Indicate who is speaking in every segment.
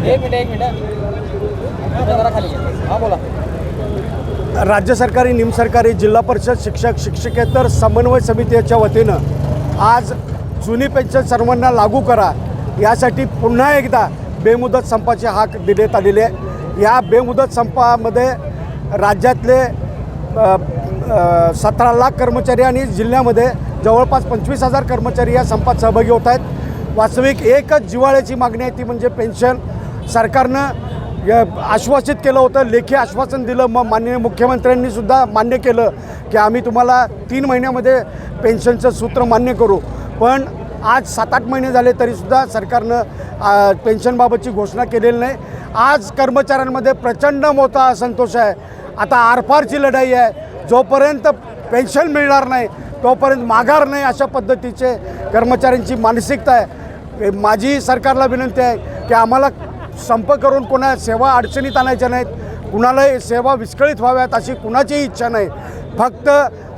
Speaker 1: एक मिनिट एक मिनिट. जरा खाली हां बोला.
Speaker 2: राज्य सरकारी निमसरकारी जिल्हा परिषद शिक्षक शिक्षकेतर समन्वय समितीच्या वतीनं आज जुनी पेन्शन सर्वांना लागू करा. यासाठी पुन्हा एकदा बेमुदत संपाचे हाक देण्यात आलेले आहे. या बेमुदत संपामध्ये राज्यातले सतरा लाख कर्मचारी आणि जिल्ह्यामध्ये जवळपास पंचवीस हजार कर्मचारी या संपात सहभागी होत आहेत. वास्तविक एकच जिव्हाळ्याची मागणी आहे ती म्हणजे पेन्शन. सरकारनं आश्वासित केलं होतं लेखी आश्वासन दिलं मग माननीय मुख्यमंत्र्यांनी सुद्धा मान्य केलं की आम्ही तुम्हाला तीन महिन्यामध्ये पेन्शनचं सूत्र मान्य करू. पण आज सात आठ महिने झाले तरीसुद्धा सरकारनं पेन्शनबाबतची घोषणा केलेली नाही. आज कर्मचाऱ्यांमध्ये प्रचंड मोठा असंतोष आहे. आता आरपारची लढाई आहे. जोपर्यंत पेन्शन मिळणार नाही तोपर्यंत माघार नाही अशा पद्धतीचे कर्मचाऱ्यांची मानसिकता आहे. माझी सरकारला विनंती आहे की आम्हाला संप करून कोणा सेवा अडचणीत आणायच्या नाहीत. कुणालाही सेवा विस्कळीत व्हाव्यात अशी कुणाचीही इच्छा नाही. फक्त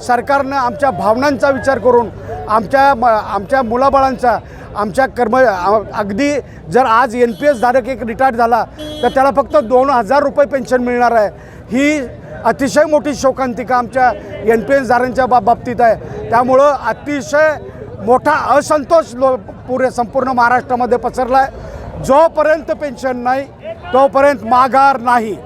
Speaker 2: सरकारनं आमच्या भावनांचा विचार करून आमच्या म आमच्या मुलाबाळांचा आमच्या कर्म अगदी जर आज एन पी एस धारक एक रिटायर्ड झाला तर त्याला फक्त दोन हजार रुपये पेन्शन मिळणार आहे. ही अतिशय मोठी शोकांतिका आमच्या एन पी एसधारांच्या बा बाबतीत आहे. त्यामुळं अतिशय मोठा असंतोष लो पुरे संपूर्ण महाराष्ट्रामध्ये पसरला आहे जोपर्यंत पेन्शन नाही तोपर्यंत माघार नाही.